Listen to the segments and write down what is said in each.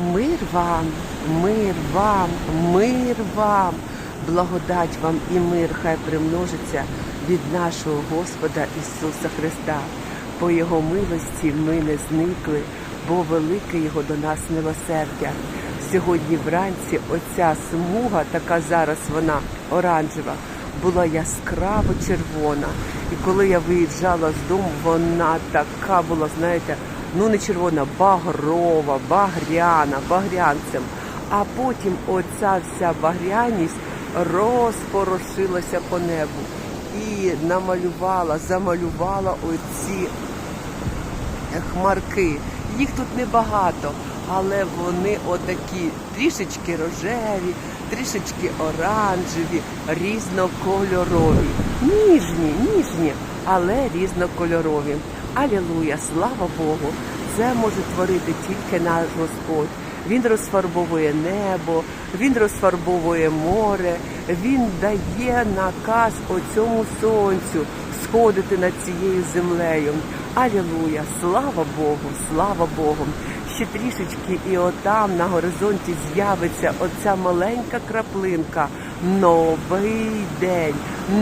Мир вам, мир вам, мир вам, благодать вам і мир хай примножиться від нашого Господа Ісуса Христа. По Його милості ми не зникли, бо велике Його до нас милосердя. Сьогодні вранці оця смуга, така зараз вона оранжева, була яскраво червона. І коли я виїжджала з дому, вона така була, знаєте, ну не червона, багрова, багряна, багрянцем. А потім оця вся багряність розпорошилася по небу і намалювала, замалювала оці хмарки. Їх тут небагато, але вони отакі трішечки рожеві, трішечки оранжеві, різнокольорові. Ніжні, ніжні, але різнокольорові. Алілуя, слава Богу! Це може творити тільки наш Господь. Він розфарбовує небо, він розфарбовує море, він дає наказ оцьому сонцю сходити над цією землею. Алілуя! Слава Богу! Слава Богу! Ще трішечки і отам на горизонті з'явиться оця маленька краплинка. Новий день,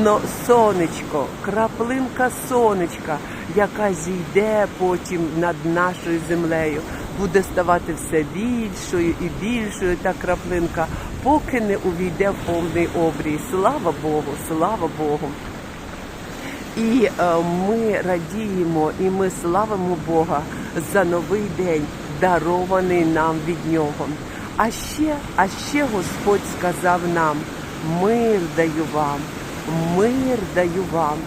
но сонечко, краплинка сонечка, яка зійде потім над нашою землею. Буде ставати все більшою і більшою та краплинка, поки не увійде в повний обрій. Слава Богу, слава Богу. І е, ми радіємо і ми славимо Бога за новий день, дарований нам від нього. А ще, а ще Господь сказав нам: мир даю вам, мир даю вам.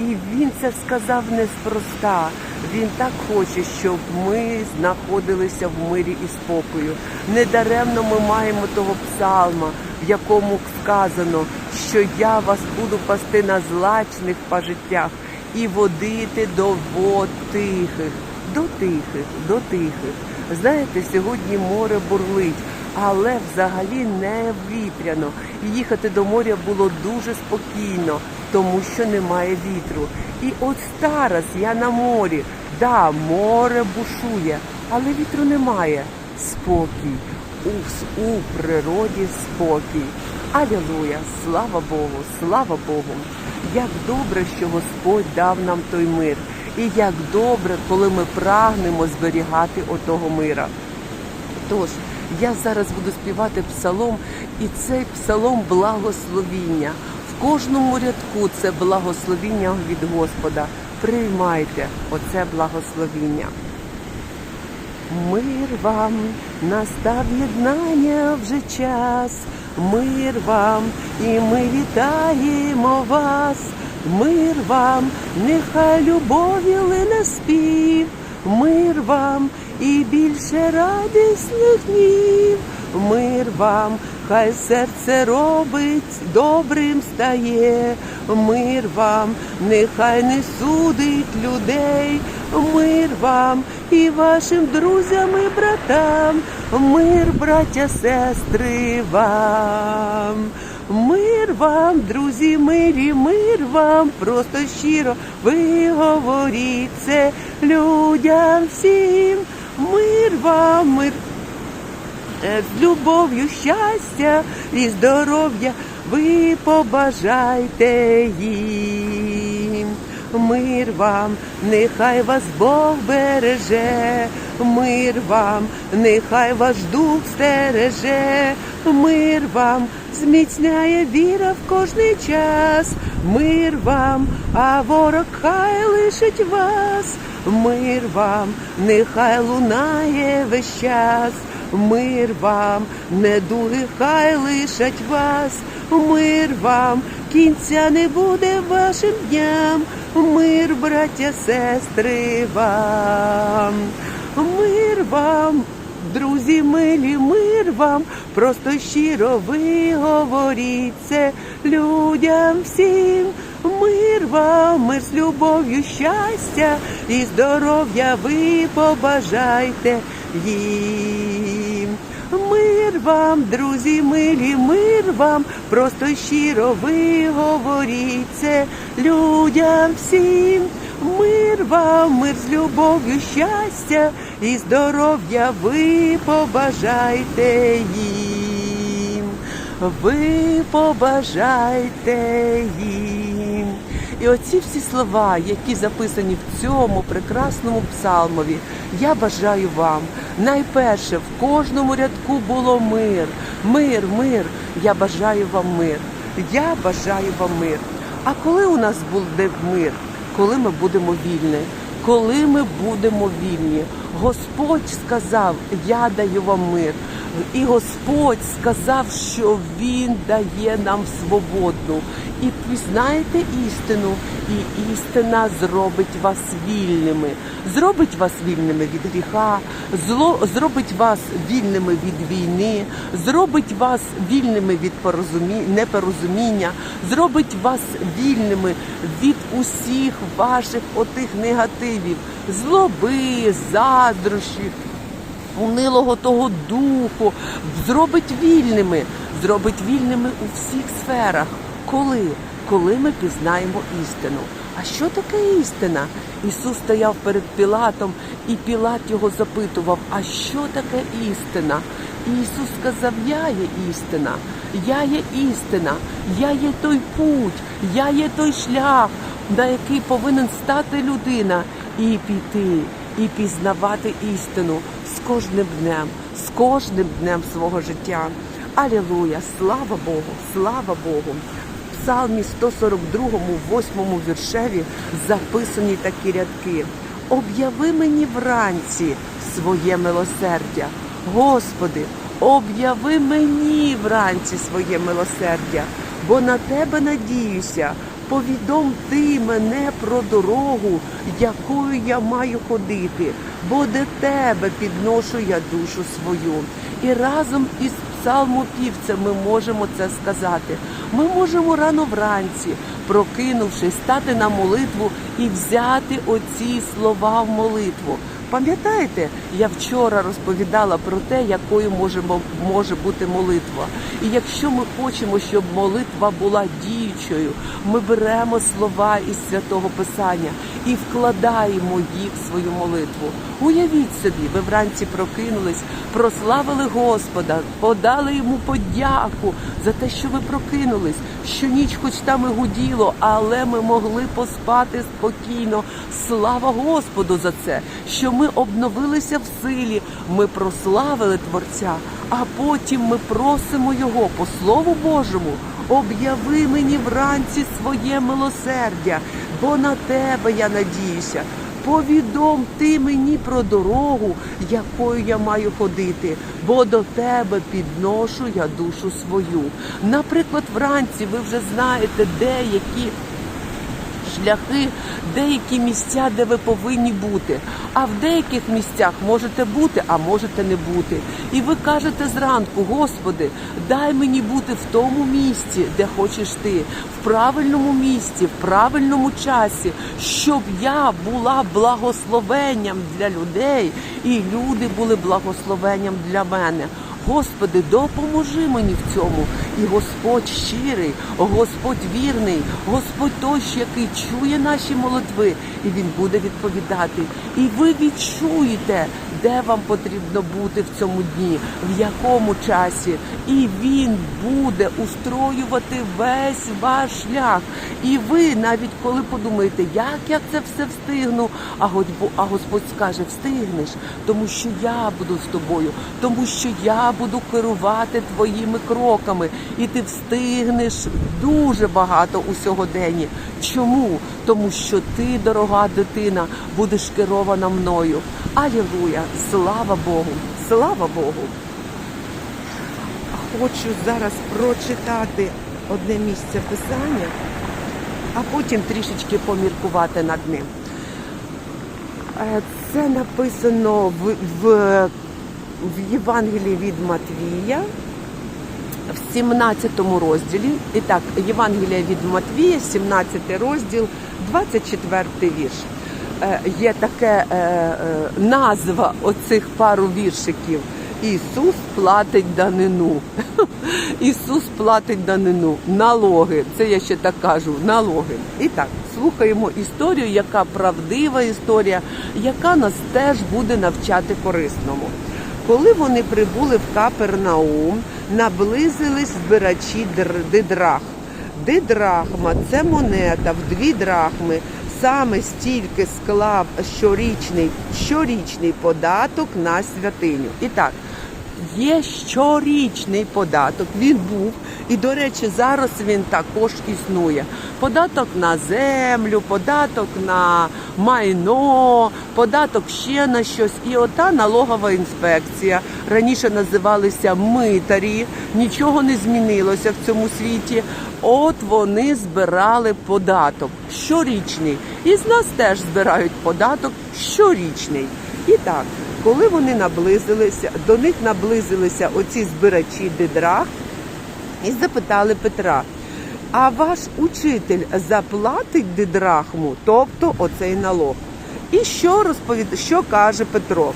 І він це сказав неспроста. Він так хоче, щоб ми знаходилися в мирі і спокою. Недаремно ми маємо того псалма, в якому сказано, що я вас буду пасти на злачних пажиттях і водити до вод тихих, до тихих, до тихих. Знаєте, сьогодні море бурлить, але взагалі не вітряно. Їхати до моря було дуже спокійно, тому що немає вітру. І от зараз я на морі. Да, море бушує, але вітру немає. Спокій. У, у природі спокій. Алілуя! Слава Богу, слава Богу! Як добре, що Господь дав нам той мир. І як добре, коли ми прагнемо зберігати отого мира. Тож, я зараз буду співати псалом, і цей псалом благословіння. В кожному рядку це благословіння від Господа. Приймайте оце благословіння. Мир вам, настав єднання вже час. Мир вам, і ми вітаємо вас. Мир вам, нехай любові лине спів. Мир вам і більше радісних днів. Мир вам, хай серце робить, добрим стає. Мир вам, нехай не судить людей. Мир вам і вашим друзям і братам. Мир, браття, сестри вам. Мир вам, друзі, милі, мир вам, просто щиро ви говоріть людям всім. Мир вам, мир. Е, з любов'ю, щастя і здоров'я ви побажайте їм. Мир вам, нехай вас Бог береже, мир вам, нехай ваш дух стереже, мир вам зміцняє віра в кожний час, мир вам, а ворог хай лишить вас, мир вам, нехай лунає весь час. Мир вам, недуги хай лишать вас, мир вам, кінця не буде вашим дням, мир, браття, сестри вам, мир вам, друзі милі, мир вам, просто щиро ви говоріть людям всім. Мир вам, мир з любов'ю, щастя і здоров'я ви побажайте їм. Мир вам, друзі милі, мир вам, просто щиро ви говоріть людям всім. Мир вам, мир з любов'ю, щастя і здоров'я ви побажайте їм. Ви побажайте їм. І оці всі слова, які записані в цьому прекрасному псалмові, я бажаю вам. Найперше, в кожному рядку було мир, мир, мир. Я бажаю вам мир. Я бажаю вам мир. А коли у нас буде мир? Коли ми будемо вільні? Коли ми будемо вільні? Господь сказав: Я даю вам мир. І Господь сказав, що Він дає нам свободу. І пізнаєте істину, і істина зробить вас вільними. Зробить вас вільними від гріха, зло зробить вас вільними від війни, зробить вас вільними від порозумі... непорозуміння, зробить вас вільними від усіх ваших отих негативів, злоби, заздрощів унилого того духу, зробить вільними, зробить вільними у всіх сферах. Коли? Коли ми пізнаємо істину. А що таке істина? Ісус стояв перед Пілатом, і Пілат його запитував: А що таке істина? І Ісус сказав: Я є істина, я є істина, я є той путь, я є той шлях, на який повинен стати людина і піти, і пізнавати істину з кожним днем, з кожним днем свого життя. Алілуя! Слава Богу! Слава Богу! В Псалмі 142, 8 віршеві записані такі рядки. Об'яви мені вранці своє милосердя. Господи, об'яви мені вранці своє милосердя, бо на тебе надіюся. Повідом ти мене про дорогу, якою я маю ходити, бо до тебе підношу я душу свою. І разом із псалмопівцем ми можемо це сказати. Ми можемо рано вранці, прокинувшись, стати на молитву і взяти оці слова в молитву. Пам'ятаєте, я вчора розповідала про те, якою може, може бути молитва. І якщо ми хочемо, щоб молитва була діючою, ми беремо слова із святого Писання і вкладаємо їх в свою молитву. Уявіть собі, ви вранці прокинулись, прославили Господа, подали йому подяку за те, що ви прокинулись, що ніч хоч там і гуділо, але ми могли поспати спокійно. Слава Господу за це, що ми обновилися в силі, ми прославили Творця, а потім ми просимо Його по Слову Божому. Об'яви мені вранці своє милосердя, бо на тебе я надіюся. Повідом ти мені про дорогу, якою я маю ходити, бо до тебе підношу я душу свою. Наприклад, вранці ви вже знаєте деякі шляхи, деякі місця, де ви повинні бути. А в деяких місцях можете бути, а можете не бути. І ви кажете зранку, Господи, дай мені бути в тому місці, де хочеш ти, в правильному місці, в правильному часі, щоб я була благословенням для людей, і люди були благословенням для мене. Господи, допоможи мені в цьому. І Господь щирий, Господь вірний, Господь той, який чує наші молитви, і Він буде відповідати. І ви відчуєте, де вам потрібно бути в цьому дні, в якому часі. І Він буде устроювати весь ваш шлях. І ви, навіть коли подумаєте, як я це все встигну, а а Господь скаже, встигнеш, тому що я буду з тобою, тому що я буду керувати твоїми кроками, і ти встигнеш дуже багато у сьогоденні. Чому? Тому що ти, дорога дитина, будеш керована мною. Алілуя! Слава Богу! Слава Богу! Хочу зараз прочитати одне місце писання, а потім трішечки поміркувати над ним. Е, Це написано в, в, в Євангелії від Матвія, в 17 розділі. І так, Євангелія від Матвія, 17 розділ, 24 вірш. Е, Є таке е, е, назва оцих пару віршиків. Ісус платить данину. Ісус платить данину, налоги. Це я ще так кажу, налоги. І так, послухаємо історію, яка правдива історія, яка нас теж буде навчати корисному. Коли вони прибули в Капернаум, наблизились збирачі др- дидрах. Дидрахма це монета в дві драхми. Саме стільки склав щорічний, щорічний податок на святиню. І так, є щорічний податок. Він був, і, до речі, зараз він також існує. Податок на землю, податок на майно, податок ще на щось. І ота налогова інспекція. Раніше називалися митарі, нічого не змінилося в цьому світі. От вони збирали податок щорічний. І з нас теж збирають податок щорічний. І так, коли вони наблизилися, до них наблизилися оці збирачі дидрах і запитали Петра: а ваш учитель заплатить дидрахму, тобто оцей налог? І що розповід... що каже Петро?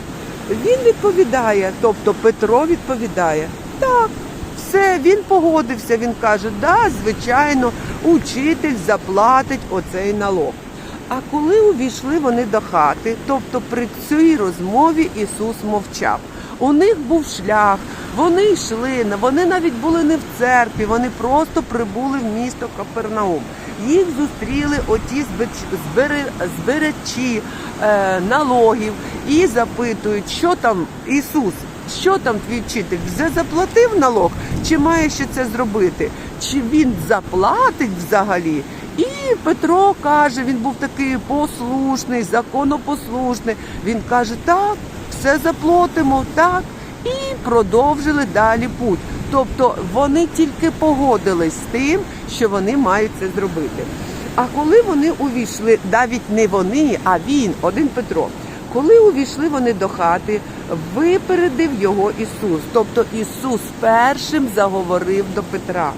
Він відповідає, тобто Петро відповідає, так, все, він погодився. Він каже, да, звичайно, учитель заплатить оцей налог. А коли увійшли вони до хати, тобто при цій розмові Ісус мовчав. У них був шлях, вони йшли, вони навіть були не в церкві, вони просто прибули в місто Капернаум. Їх зустріли оті збирачі е, налогів і запитують, що там Ісус, що там твій вчитель вже заплатив налог, чи має ще це зробити? Чи він заплатить взагалі? І Петро каже, він був такий послушний, законопослушний. Він каже, так, все заплатимо, так. І продовжили далі путь. Тобто вони тільки погодились з тим, що вони мають це зробити. А коли вони увійшли, навіть не вони, а він, один Петро. Коли увійшли вони до хати, випередив його Ісус. Тобто Ісус першим заговорив до Петра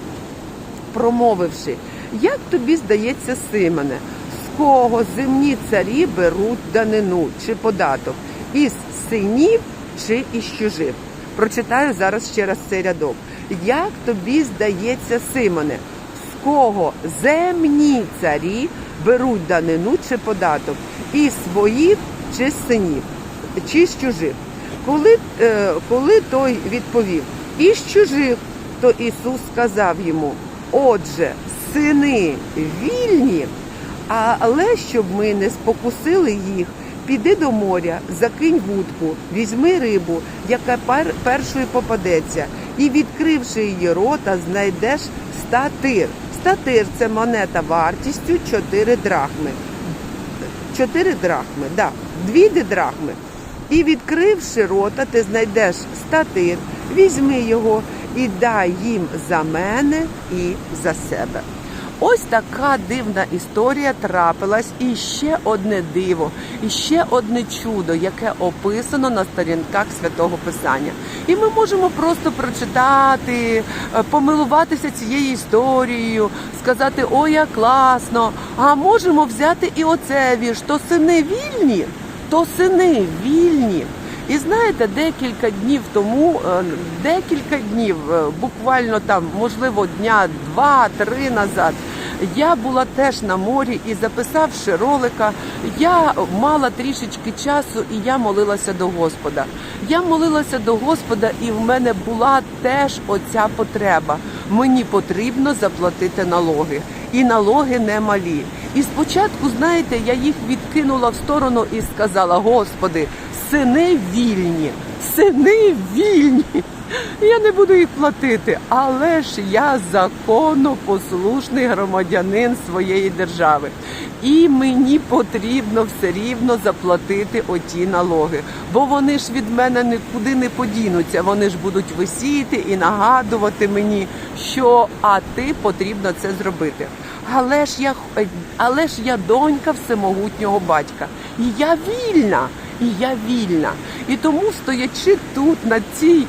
промовивши, як тобі здається, Симоне, з кого земні царі беруть данину чи податок? Із синів чи із чужих? Прочитаю зараз ще раз цей рядок. Як тобі здається, Симоне, з кого земні царі беруть данину чи податок? Із своїх чи синів, чи з чужих? Коли, е, коли той відповів, із чужих, то Ісус сказав йому: Отже, сини вільні, але щоб ми не спокусили їх, піди до моря, закинь вудку, візьми рибу, яка пер- першою попадеться, і відкривши її рота, знайдеш статир. Статир це монета вартістю 4 драхми. 4 драхми, да, дві драхми. І відкривши рота, ти знайдеш статир, візьми його і дай їм за мене і за себе. Ось така дивна історія трапилась, і ще одне диво, і ще одне чудо, яке описано на сторінках святого Писання. І ми можемо просто прочитати, е, помилуватися цією історією, сказати, ой, як класно. А можемо взяти і оце вірш, то сини вільні, то сини вільні. І знаєте, декілька днів тому, е, декілька днів, е, буквально там, можливо, дня два-три назад, я була теж на морі і записавши ролика, я мала трішечки часу і я молилася до Господа. Я молилася до Господа, і в мене була теж оця потреба. Мені потрібно заплатити налоги. І налоги немалі. І спочатку, знаєте, я їх відкинула в сторону і сказала: Господи, сини вільні, сини вільні. Я не буду їх платити, але ж я законопослушний громадянин своєї держави. І мені потрібно все рівно заплатити оті налоги, бо вони ж від мене нікуди не подінуться. Вони ж будуть висіти і нагадувати мені, що а ти потрібно це зробити. Але ж я але ж я донька всемогутнього батька, і я вільна, і я вільна. І тому, стоячи тут на цій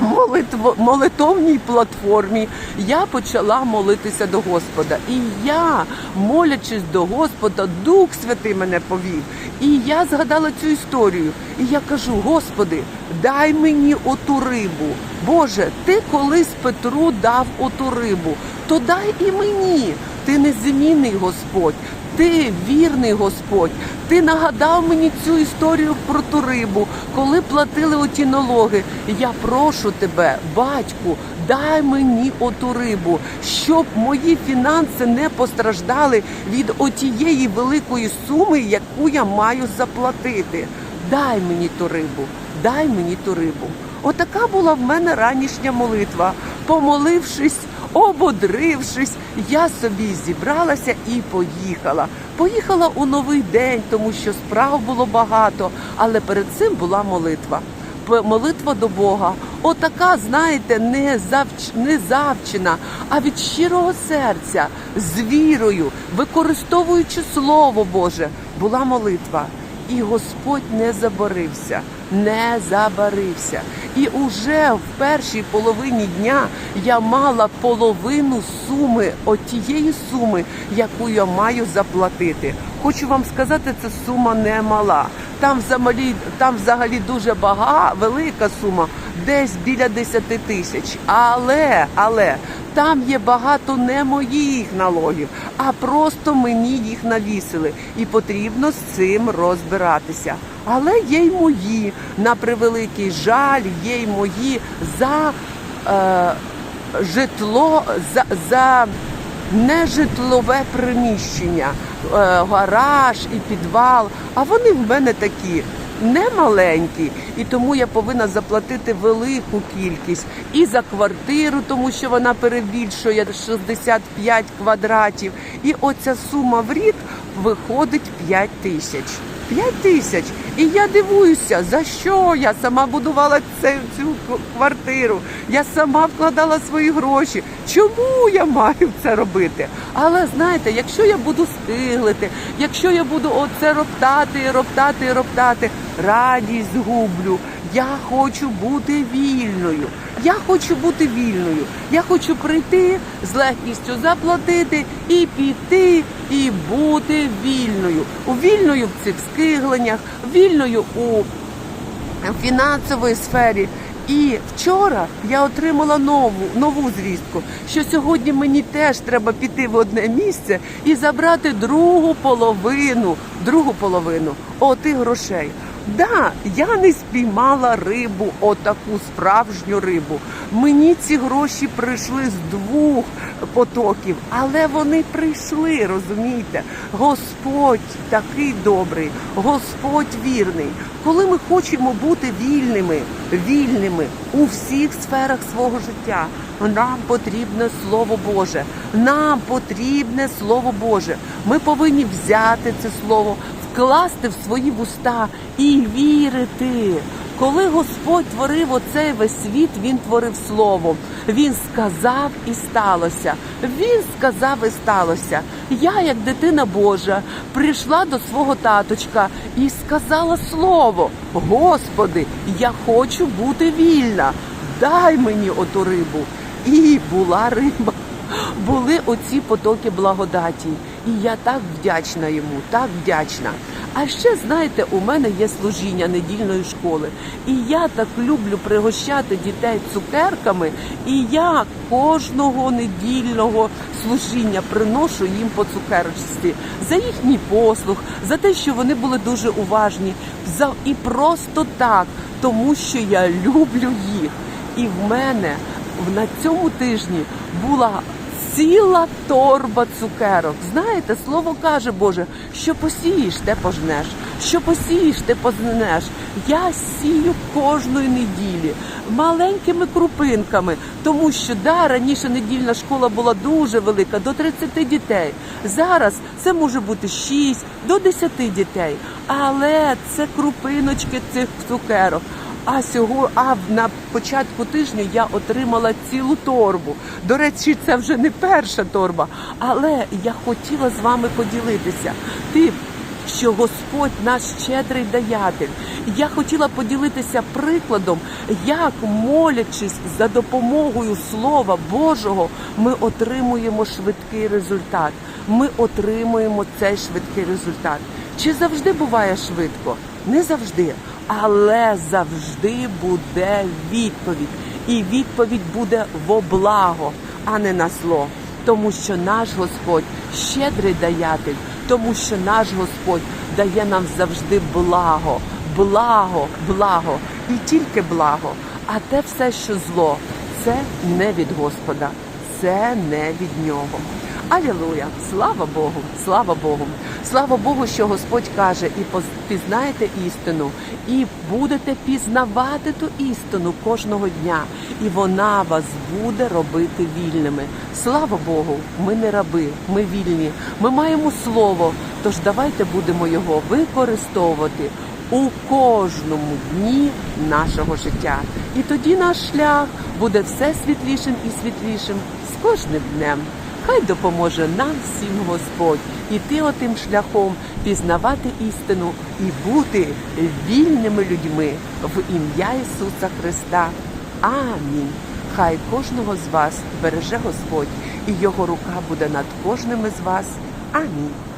молитво, молитовній платформі я почала молитися до Господа. І я, молячись до Господа, Дух Святий мене повів. І я згадала цю історію. І я кажу: Господи, дай мені оту рибу. Боже, ти колись Петру дав оту рибу, то дай і мені. Ти незмінний Господь. Ти вірний Господь. Ти нагадав мені цю історію про ту рибу, коли платили оті налоги. Я прошу тебе, батьку, дай мені оту рибу, щоб мої фінанси не постраждали від отієї великої суми, яку я маю заплатити. Дай мені ту рибу, дай мені ту рибу. Отака була в мене ранішня молитва. Помолившись, ободрившись, я собі зібралася і поїхала. Поїхала у новий день, тому що справ було багато, але перед цим була молитва. Молитва до Бога. Отака, знаєте, не завч... не завчена, а від щирого серця, з вірою, використовуючи Слово Боже, була молитва. І Господь не забарився, не забарився. І уже в першій половині дня я мала половину суми, отієї суми, яку я маю заплатити. Хочу вам сказати, це сума не мала. Там взагалі, там взагалі дуже бага, велика сума, десь біля 10 тисяч. Але, але там є багато не моїх налогів, а просто мені їх навісили. І потрібно з цим розбиратися. Але є й мої, на превеликий жаль, є й мої за е, житло, за, за нежитлове приміщення, е, гараж і підвал. А вони в мене такі. Не маленькі, і тому я повинна заплатити велику кількість і за квартиру, тому що вона перебільшує 65 квадратів. І оця сума в рік виходить 5 тисяч. 5 тисяч. І я дивуюся, за що я сама будувала це, цю квартиру. Я сама вкладала свої гроші. Чому я маю це робити? Але знаєте, якщо я буду стиглити, якщо я буду оце роптати, роптати, роптати, радість згублю. Я хочу бути вільною. Я хочу бути вільною. Я хочу прийти з легкістю заплатити і піти, і бути вільною. У вільною в цих скигленнях, вільною у фінансовій сфері. І вчора я отримала нову нову звістку, що сьогодні мені теж треба піти в одне місце і забрати другу половину, другу половину отих грошей. Да, я не спіймала рибу, отаку справжню рибу. Мені ці гроші прийшли з двох потоків, але вони прийшли, розумієте? Господь такий добрий, Господь вірний. Коли ми хочемо бути вільними, вільними у всіх сферах свого життя, нам потрібне Слово Боже. Нам потрібне Слово Боже. Ми повинні взяти це слово, вкласти в свої вуста і вірити. Коли Господь творив оцей весь світ, Він творив слово. Він сказав і сталося. Він сказав і сталося. Я, як дитина Божа, прийшла до свого таточка і сказала слово: Господи, я хочу бути вільна. Дай мені оту рибу. І була риба. Були оці потоки благодаті. І я так вдячна йому, так вдячна. А ще знаєте, у мене є служіння недільної школи, і я так люблю пригощати дітей цукерками. І я кожного недільного служіння приношу їм по цукерочці за їхній послуг, за те, що вони були дуже уважні, за і просто так, тому що я люблю їх. І в мене на цьому тижні була ціла торба цукерок. Знаєте, слово каже Боже, що посієш, те пожнеш, що посієш, те познеш. Я сію кожної неділі маленькими крупинками, тому що да, раніше недільна школа була дуже велика, до 30 дітей. Зараз це може бути 6 до 10 дітей. Але це крупиночки цих цукерок. А сього, а на початку тижня я отримала цілу торбу. До речі, це вже не перша торба, але я хотіла з вами поділитися. Ти що Господь наш щедрий даятель. Я хотіла поділитися прикладом, як молячись за допомогою Слова Божого, ми отримуємо швидкий результат. Ми отримуємо цей швидкий результат. Чи завжди буває швидко? Не завжди, але завжди буде відповідь. І відповідь буде во благо, а не на зло. Тому що наш Господь щедрий даятель. тому що наш Господь дає нам завжди благо, благо, благо і тільки благо. А те все, що зло, це не від Господа, це не від нього. Алілуя! Слава Богу! Слава Богу! Слава Богу, що Господь каже, і пізнаєте істину, і будете пізнавати ту істину кожного дня, і вона вас буде робити вільними. Слава Богу! Ми не раби, ми вільні. Ми маємо слово. Тож давайте будемо його використовувати у кожному дні нашого життя. І тоді наш шлях буде все світлішим і світлішим з кожним днем. Хай допоможе нам всім Господь іти отим шляхом, пізнавати істину і бути вільними людьми в ім'я Ісуса Христа. Амінь. Хай кожного з вас береже Господь, і його рука буде над кожним із вас. Амінь.